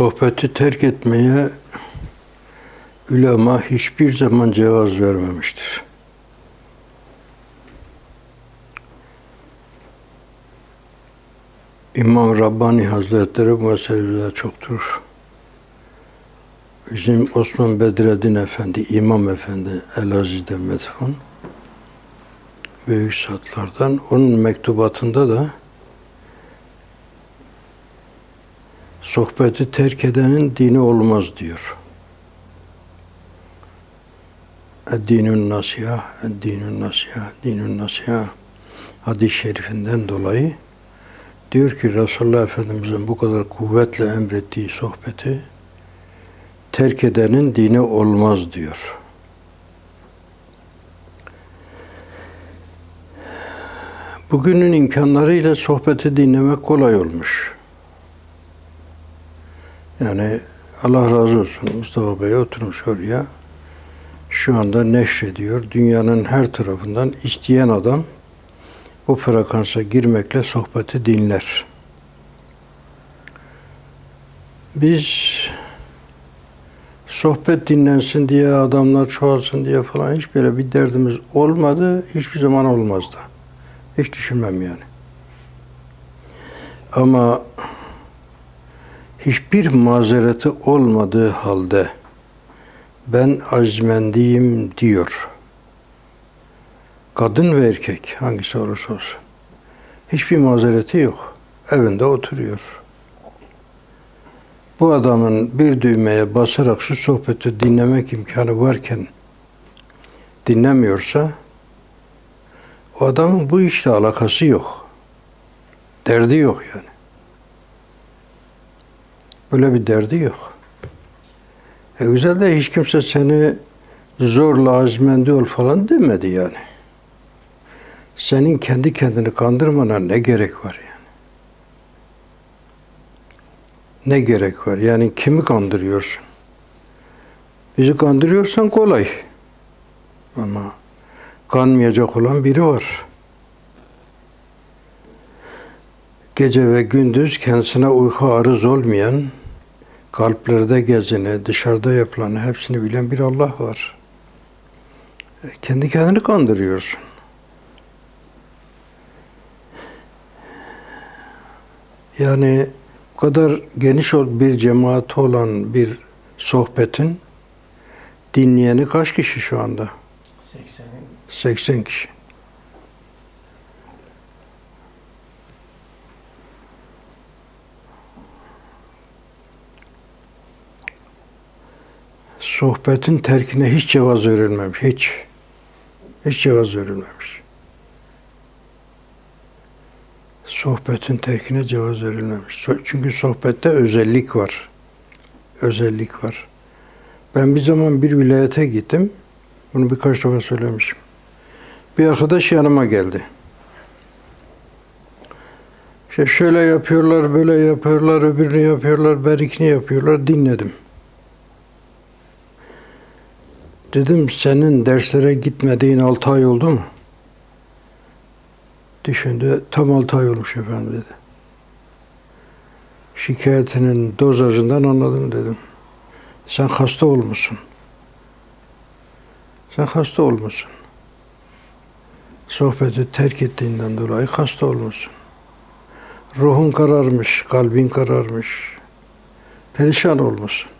sohbeti terk etmeye ulema hiçbir zaman cevaz vermemiştir. İmam Rabbani Hazretleri bu meselede çoktur. Bizim Osman Bedreddin Efendi, İmam Efendi Elaziz'de metfun. Büyük satlardan. Onun mektubatında da sohbeti terk edenin dini olmaz diyor. Dinün nasiha, dinün nasiha, dinün nasiha hadis-i şerifinden dolayı diyor ki Resulullah Efendimiz'in bu kadar kuvvetle emrettiği sohbeti terk edenin dini olmaz diyor. Bugünün imkanlarıyla sohbeti dinlemek kolay olmuş. Yani Allah razı olsun Mustafa Bey oturmuş oraya. Şu anda neşrediyor. Dünyanın her tarafından isteyen adam bu frekansa girmekle sohbeti dinler. Biz sohbet dinlensin diye, adamlar çoğalsın diye falan hiç böyle bir derdimiz olmadı. Hiçbir zaman olmaz da. Hiç düşünmem yani. Ama hiçbir mazereti olmadığı halde ben azmendiyim diyor. Kadın ve erkek hangisi olursa olsun. Hiçbir mazereti yok. Evinde oturuyor. Bu adamın bir düğmeye basarak şu sohbeti dinlemek imkanı varken dinlemiyorsa o adamın bu işle alakası yok. Derdi yok yani. Böyle bir derdi yok. E güzel de hiç kimse seni zorla azmendi ol falan demedi yani. Senin kendi kendini kandırmana ne gerek var yani? Ne gerek var? Yani kimi kandırıyorsun? Bizi kandırıyorsan kolay. Ama kanmayacak olan biri var. Gece ve gündüz kendisine uyku arız olmayan, kalplerde gezini, dışarıda yapılanı hepsini bilen bir Allah var. E, Kendi kendini kandırıyorsun. Yani bu kadar geniş bir cemaati olan bir sohbetin dinleyeni kaç kişi şu anda? 80'in 80 kişi. Sohbetin terkine hiç cevaz verilmemiş. Hiç. Hiç cevaz verilmemiş. Sohbetin terkine cevaz verilmemiş. Çünkü sohbette özellik var. Özellik var. Ben bir zaman bir vilayete gittim. Bunu birkaç defa söylemişim. Bir arkadaş yanıma geldi. İşte şöyle yapıyorlar, böyle yapıyorlar, öbürünü yapıyorlar, berikini yapıyorlar. Dinledim. Dedim senin derslere gitmediğin altı ay oldu mu? Düşündü. Tam altı ay olmuş efendim dedi. Şikayetinin dozajından anladım dedim. Sen hasta olmuşsun. Sen hasta olmuşsun. Sohbeti terk ettiğinden dolayı hasta olmuşsun. Ruhun kararmış, kalbin kararmış. Perişan olmuşsun.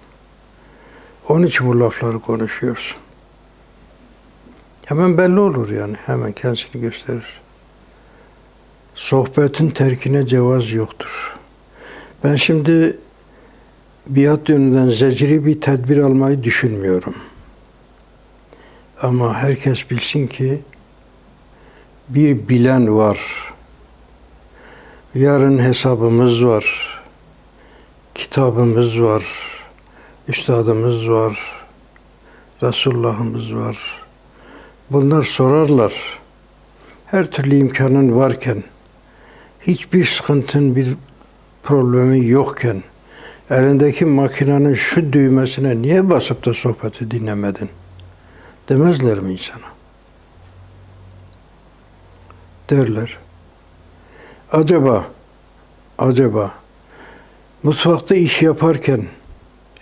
Onun için bu lafları konuşuyorsun. Hemen belli olur yani. Hemen kendisini gösterir. Sohbetin terkine cevaz yoktur. Ben şimdi biat yönünden zecri bir tedbir almayı düşünmüyorum. Ama herkes bilsin ki bir bilen var. Yarın hesabımız var. Kitabımız var. Üstadımız var. Resulullah'ımız var. Bunlar sorarlar. Her türlü imkanın varken, hiçbir sıkıntın, bir problemi yokken, elindeki makinenin şu düğmesine niye basıp da sohbeti dinlemedin? Demezler mi insana? Derler. Acaba, acaba Mutfakta iş yaparken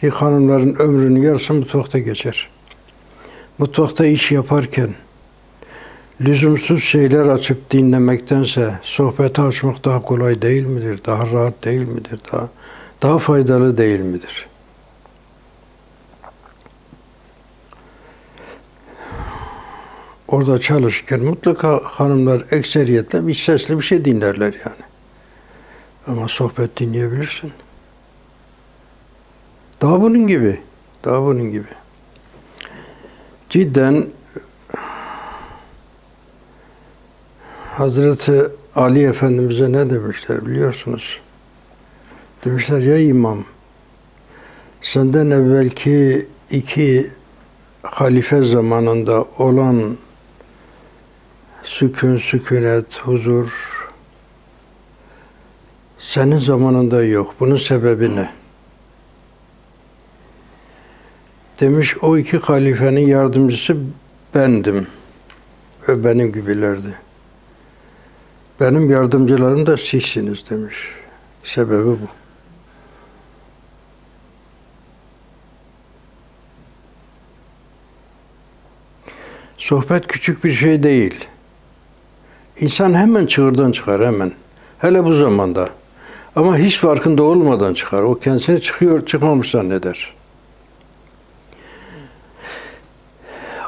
hanımların ömrünün yarısı mutfakta geçer. Mutfakta iş yaparken lüzumsuz şeyler açıp dinlemektense sohbeti açmak daha kolay değil midir? Daha rahat değil midir? Daha daha faydalı değil midir? Orada çalışırken mutlaka hanımlar ekseriyetle bir sesli bir şey dinlerler yani. Ama sohbet dinleyebilirsin. Daha bunun gibi. Daha bunun gibi. Cidden Hazreti Ali Efendimiz'e ne demişler biliyorsunuz? Demişler ya imam senden evvelki iki halife zamanında olan sükun, sükunet, huzur senin zamanında yok. Bunun sebebi ne? Demiş o iki halifenin yardımcısı bendim. Ve benim gibilerdi. Benim yardımcılarım da sizsiniz demiş. Sebebi bu. Sohbet küçük bir şey değil. İnsan hemen çığırdan çıkar hemen. Hele bu zamanda. Ama hiç farkında olmadan çıkar. O kendisini çıkıyor, çıkmamış zanneder.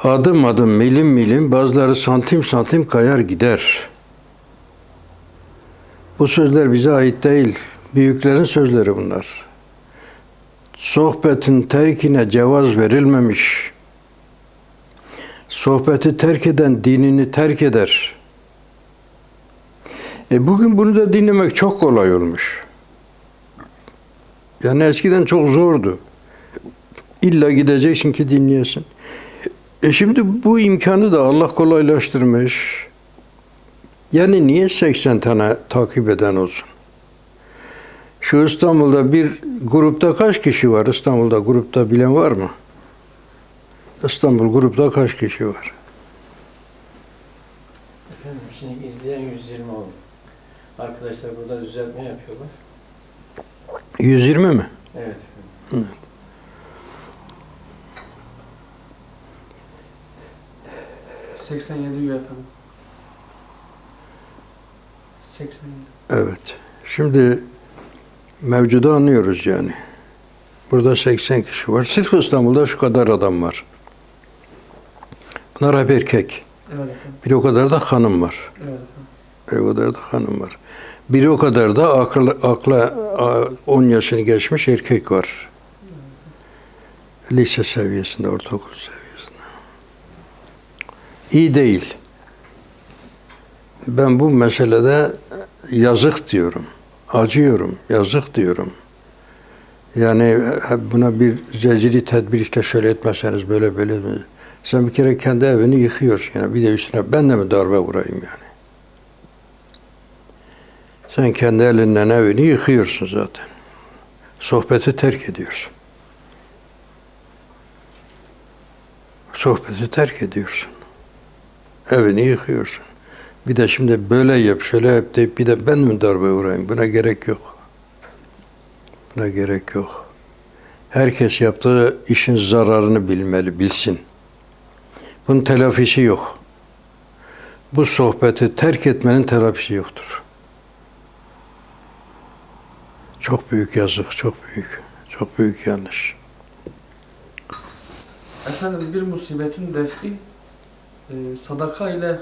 Adım adım, milim milim, bazıları santim santim kayar gider. Bu sözler bize ait değil. Büyüklerin sözleri bunlar. Sohbetin terkine cevaz verilmemiş. Sohbeti terk eden dinini terk eder. E bugün bunu da dinlemek çok kolay olmuş. Yani eskiden çok zordu. İlla gideceksin ki dinleyesin. E şimdi bu imkanı da Allah kolaylaştırmış. Yani niye 80 tane takip eden olsun? Şu İstanbul'da bir grupta kaç kişi var? İstanbul'da grupta bilen var mı? İstanbul grupta kaç kişi var? Efendim şimdi izleyen 120 oldu. Arkadaşlar burada düzeltme yapıyorlar. 120 mi? Evet efendim. 87 üye efendim. 87. Evet. Şimdi mevcudu anlıyoruz yani. Burada 80 kişi var. Sırf İstanbul'da şu kadar adam var. Bunlar hep erkek. Evet efendim. Bir o kadar da hanım var. Evet efendim. Bir o kadar da hanım var. Bir o kadar da akla, akla a, 10 yaşını geçmiş erkek var. Lise seviyesinde, ortaokul seviyesinde. İyi değil. Ben bu meselede yazık diyorum. Acıyorum, yazık diyorum. Yani buna bir zeciri tedbir işte şöyle etmezseniz böyle böyle mi? Sen bir kere kendi evini yıkıyorsun yani. Bir de üstüne ben de mi darbe vurayım yani? Sen kendi elinden evini yıkıyorsun zaten. Sohbeti terk ediyorsun. Sohbeti terk ediyorsun. Evini yıkıyorsun. Bir de şimdi böyle yap, şöyle yap deyip bir de ben mi darbe vurayım? Buna gerek yok. Buna gerek yok. Herkes yaptığı işin zararını bilmeli, bilsin. Bunun telafisi yok. Bu sohbeti terk etmenin telafisi yoktur. Çok büyük yazık, çok büyük. Çok büyük yanlış. Efendim bir musibetin defi e, sadaka ile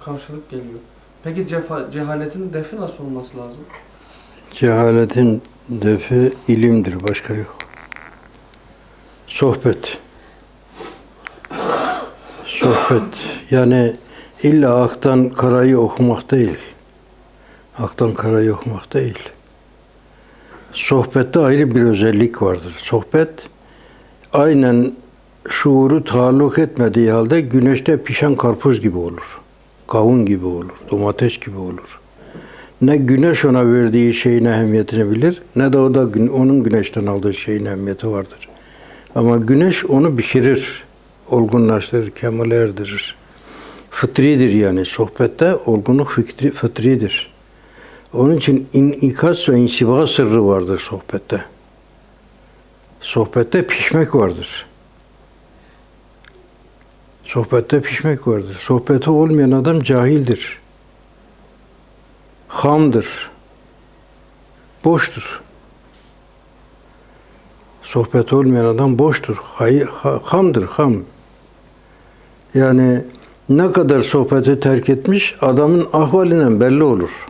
karşılık geliyor. Peki cefa, cehaletin defi nasıl olması lazım? Cehaletin defi ilimdir, başka yok. Sohbet. Sohbet. Yani illa aktan karayı okumak değil. Aktan karayı okumak değil. Sohbette ayrı bir özellik vardır. Sohbet aynen şuuru taalluk etmediği halde güneşte pişen karpuz gibi olur. Kavun gibi olur, domates gibi olur. Ne güneş ona verdiği şeyin ehemmiyetini bilir, ne de o da onun güneşten aldığı şeyin ehemmiyeti vardır. Ama güneş onu pişirir, olgunlaştırır, kemale erdirir. Fıtridir yani sohbette olgunluk fikri, fıtridir. Onun için inikas ve insiba sırrı vardır sohbette. Sohbette pişmek vardır. Sohbette pişmek vardır. Sohbeti olmayan adam cahildir. Hamdır. Boştur. Sohbeti olmayan adam boştur. Hay, ha- hamdır, ham. Yani ne kadar sohbeti terk etmiş adamın ahvalinden belli olur.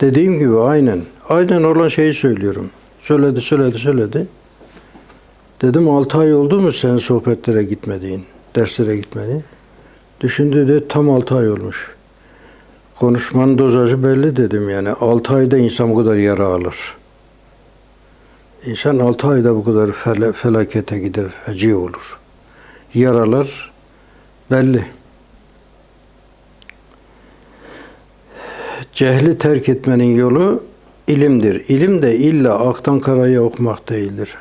Dediğim gibi aynen. Aynen olan şeyi söylüyorum. Söyledi, söyledi, söyledi. Dedim 6 ay oldu mu sen sohbetlere gitmediğin, derslere gitmediğin? Düşündü de tam 6 ay olmuş. Konuşmanın dozajı belli dedim yani. 6 ayda insan bu kadar yara alır. İnsan 6 ayda bu kadar fel- felakete gider, feci olur. Yaralar belli. Cehli terk etmenin yolu ilimdir. İlim de illa aktan karaya okumak değildir.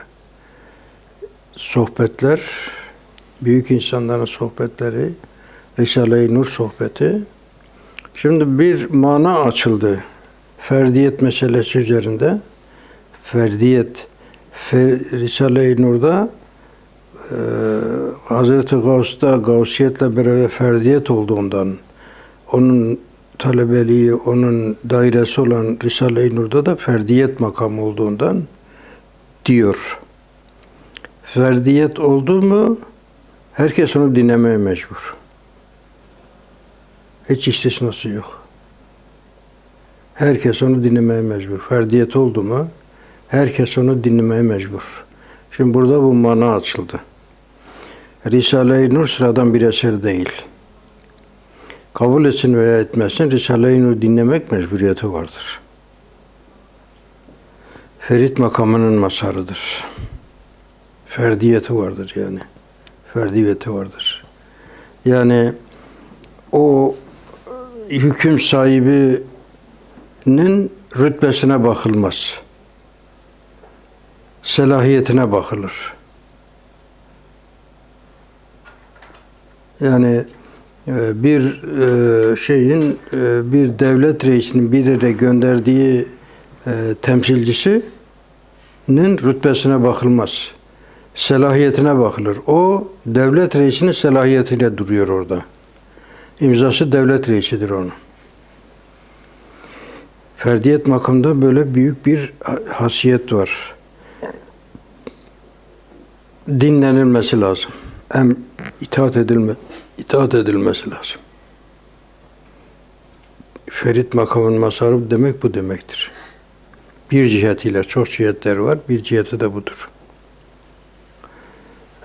Sohbetler, büyük insanların sohbetleri, Risale-i Nur sohbeti. Şimdi bir mana açıldı. Ferdiyet meselesi üzerinde. Ferdiyet, Fer, Risale-i Nur'da e, Hazreti Gavs'ta Gavsiyetle beraber ferdiyet olduğundan onun talebeliği, onun dairesi olan Risale-i Nur'da da ferdiyet makamı olduğundan diyor. Ferdiyet oldu mu herkes onu dinlemeye mecbur. Hiç istisnası yok. Herkes onu dinlemeye mecbur. Ferdiyet oldu mu herkes onu dinlemeye mecbur. Şimdi burada bu mana açıldı. Risale-i Nur sıradan bir eser değil. Kabul etsin veya etmesin Risale-i Nur dinlemek mecburiyeti vardır. Ferit makamının masarıdır. Ferdiyeti vardır yani. Ferdiyeti vardır. Yani o hüküm sahibinin rütbesine bakılmaz. Selahiyetine bakılır. Yani e, bir e, şeyin e, bir devlet reisinin bir yere gönderdiği temsilcisinin rütbesine bakılmaz. Selahiyetine bakılır. O devlet reisinin selahiyetiyle duruyor orada. İmzası devlet reisidir onun. Ferdiyet makamında böyle büyük bir ha- hasiyet var. Dinlenilmesi lazım. Hem itaat edilme, itaat edilmesi lazım. Ferit makamın masarı demek bu demektir. Bir cihetiyle çok cihetler var. Bir ciheti de budur.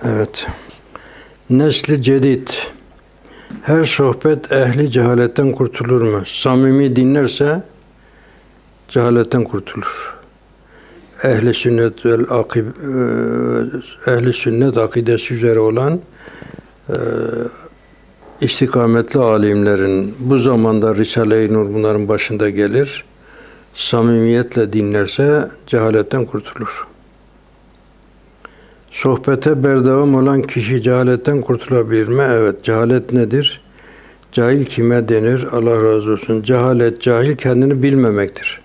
Evet. Nesli cedid. Her sohbet ehli cehaletten kurtulur mu? Samimi dinlerse cehaletten kurtulur. Ehli sünnet vel akib e, ehli sünnet akidesi üzere olan e, istikametli alimlerin bu zamanda Risale-i Nur bunların başında gelir. Samimiyetle dinlerse cehaletten kurtulur. Sohbete berdevam olan kişi cehaletten kurtulabilir mi? Evet. Cehalet nedir? Cahil kime denir? Allah razı olsun. Cehalet, cahil kendini bilmemektir.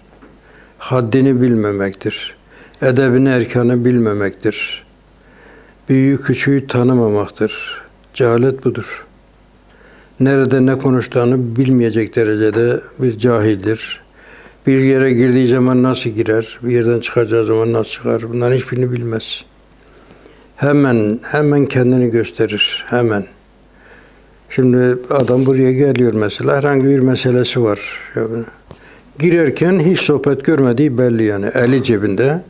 Haddini bilmemektir. Edebini, erkanı bilmemektir. Büyüğü küçüğü tanımamaktır. Cehalet budur. Nerede ne konuştuğunu bilmeyecek derecede bir cahildir. Bir yere girdiği zaman nasıl girer, bir yerden çıkacağı zaman nasıl çıkar, bunların hiçbirini bilmez. Hemen, hemen kendini gösterir, hemen. Şimdi adam buraya geliyor mesela, herhangi bir meselesi var. Girerken hiç sohbet görmediği belli yani, eli cebinde.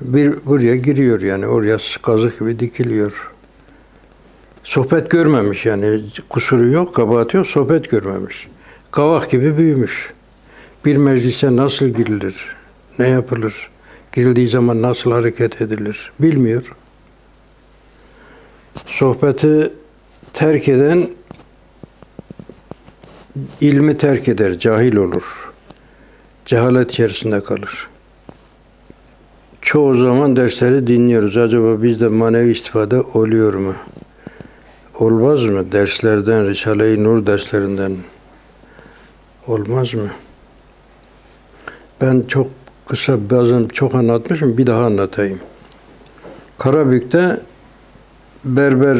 Bir buraya giriyor yani, oraya kazık gibi dikiliyor. Sohbet görmemiş yani, kusuru yok, kabahati yok, sohbet görmemiş. Kavak gibi büyümüş. Bir meclise nasıl girilir, ne yapılır, girildiği zaman nasıl hareket edilir bilmiyor. Sohbeti terk eden ilmi terk eder, cahil olur. Cehalet içerisinde kalır. Çoğu zaman dersleri dinliyoruz. Acaba bizde manevi istifade oluyor mu? Olmaz mı? Derslerden, Risale-i Nur derslerinden Olmaz mı? Ben çok kısa bazen çok anlatmışım bir daha anlatayım. Karabük'te Berber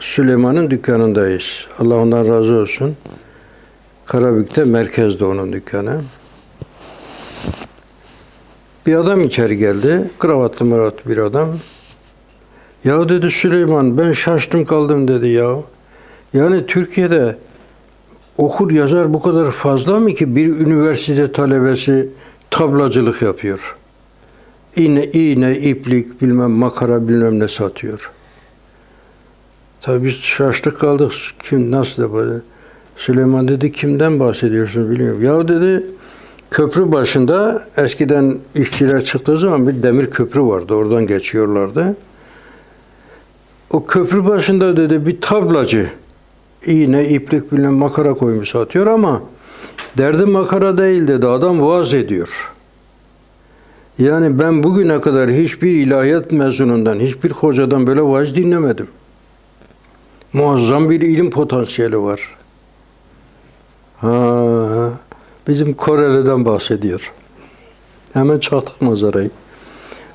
Süleyman'ın dükkanındayız. Allah ondan razı olsun. Karabük'te merkezde onun dükkanı. Bir adam içeri geldi. Kravatlı mıratlı bir adam. Ya dedi Süleyman ben şaştım kaldım dedi ya. Yani Türkiye'de okur yazar bu kadar fazla mı ki bir üniversite talebesi tablacılık yapıyor. İğne, iğne, iplik, bilmem makara bilmem ne satıyor. Tabii biz şaştık kaldık. Kim nasıl da böyle? Süleyman dedi kimden bahsediyorsun bilmiyorum. Ya dedi köprü başında eskiden işçiler çıktığı zaman bir demir köprü vardı. Oradan geçiyorlardı. O köprü başında dedi bir tablacı iğne, iplik bilmem makara koymuş satıyor ama derdi makara değil dedi. Adam vaaz ediyor. Yani ben bugüne kadar hiçbir ilahiyat mezunundan, hiçbir hocadan böyle vaaz dinlemedim. Muazzam bir ilim potansiyeli var. Ha, bizim Koreli'den bahsediyor. Hemen çaktık manzarayı.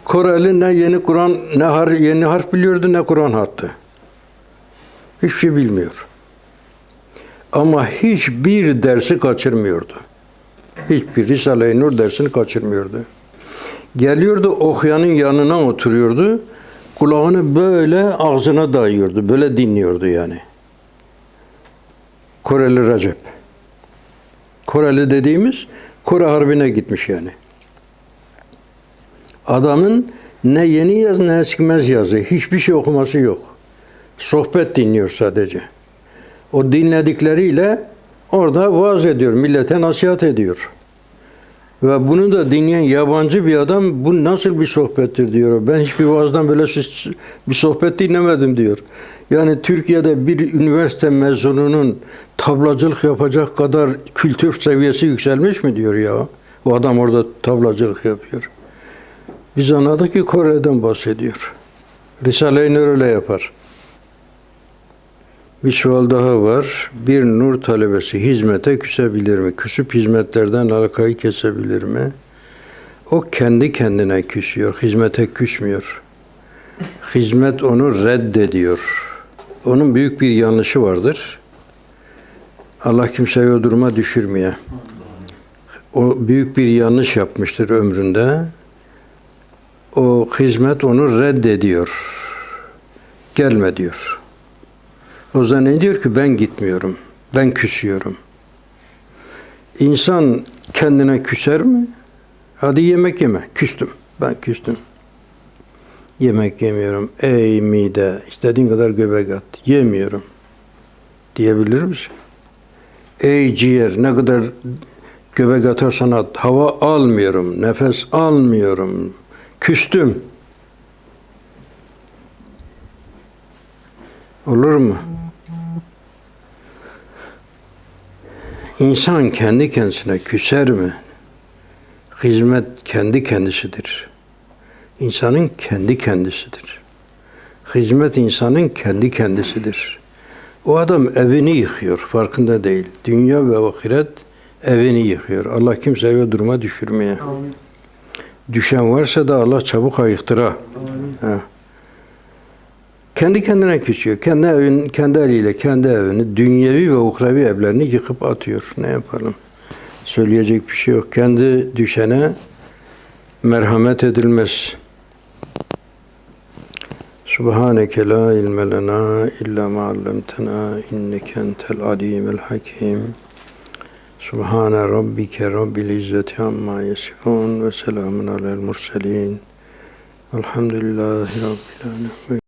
Koreli ne yeni Kur'an, ne har, yeni harf biliyordu ne Kur'an harftı. Hiçbir şey bilmiyor. Ama hiçbir dersi kaçırmıyordu. Hiçbir Risale-i Nur dersini kaçırmıyordu. Geliyordu okuyanın yanına oturuyordu. Kulağını böyle ağzına dayıyordu. Böyle dinliyordu yani. Koreli Recep. Koreli dediğimiz Kore Harbi'ne gitmiş yani. Adamın ne yeni yaz ne eskimez yazı. Hiçbir şey okuması yok. Sohbet dinliyor sadece. O dinledikleriyle orada vaaz ediyor. Millete nasihat ediyor. Ve bunu da dinleyen yabancı bir adam bu nasıl bir sohbettir diyor. Ben hiçbir vaazdan böyle bir sohbet dinlemedim diyor. Yani Türkiye'de bir üniversite mezununun tablacılık yapacak kadar kültür seviyesi yükselmiş mi diyor ya. O adam orada tablacılık yapıyor. Biz anladık ki Kore'den bahsediyor. Risale-i Nur öyle yapar. Bir daha var. Bir nur talebesi hizmete küsebilir mi? Küsüp hizmetlerden alakayı kesebilir mi? O kendi kendine küsüyor. Hizmete küsmüyor. Hizmet onu reddediyor. Onun büyük bir yanlışı vardır. Allah kimseyi o duruma düşürmeye. O büyük bir yanlış yapmıştır ömründe. O hizmet onu reddediyor. Gelme diyor. O zaman ne diyor ki ben gitmiyorum. Ben küsüyorum. İnsan kendine küser mi? Hadi yemek yeme. Küstüm. Ben küstüm. Yemek yemiyorum. Ey mide istediğin kadar göbek at. Yemiyorum. Diyebilir misin? Ey ciğer ne kadar göbek atarsan at. Hava almıyorum. Nefes almıyorum. Küstüm. Olur mu? İnsan kendi kendisine küser mi? Hizmet kendi kendisidir. İnsanın kendi kendisidir. Hizmet insanın kendi kendisidir. O adam evini yıkıyor, farkında değil. Dünya ve ahiret evini yıkıyor. Allah kimseyi o duruma düşürmeye. Amin. Düşen varsa da Allah çabuk ayıktıra. Amin. Ha. Kendi kendine küsüyor. Kendi evin, kendi eliyle kendi evini, dünyevi ve uhrevi evlerini yıkıp atıyor. Ne yapalım? Söyleyecek bir şey yok. Kendi düşene merhamet edilmez. Subhaneke la ilme lena illa ma allamtena inneke entel alimul hakim. Subhane rabbike rabbil izzeti amma yasifun ve selamun alel murselin. Elhamdülillahi rabbil alemin.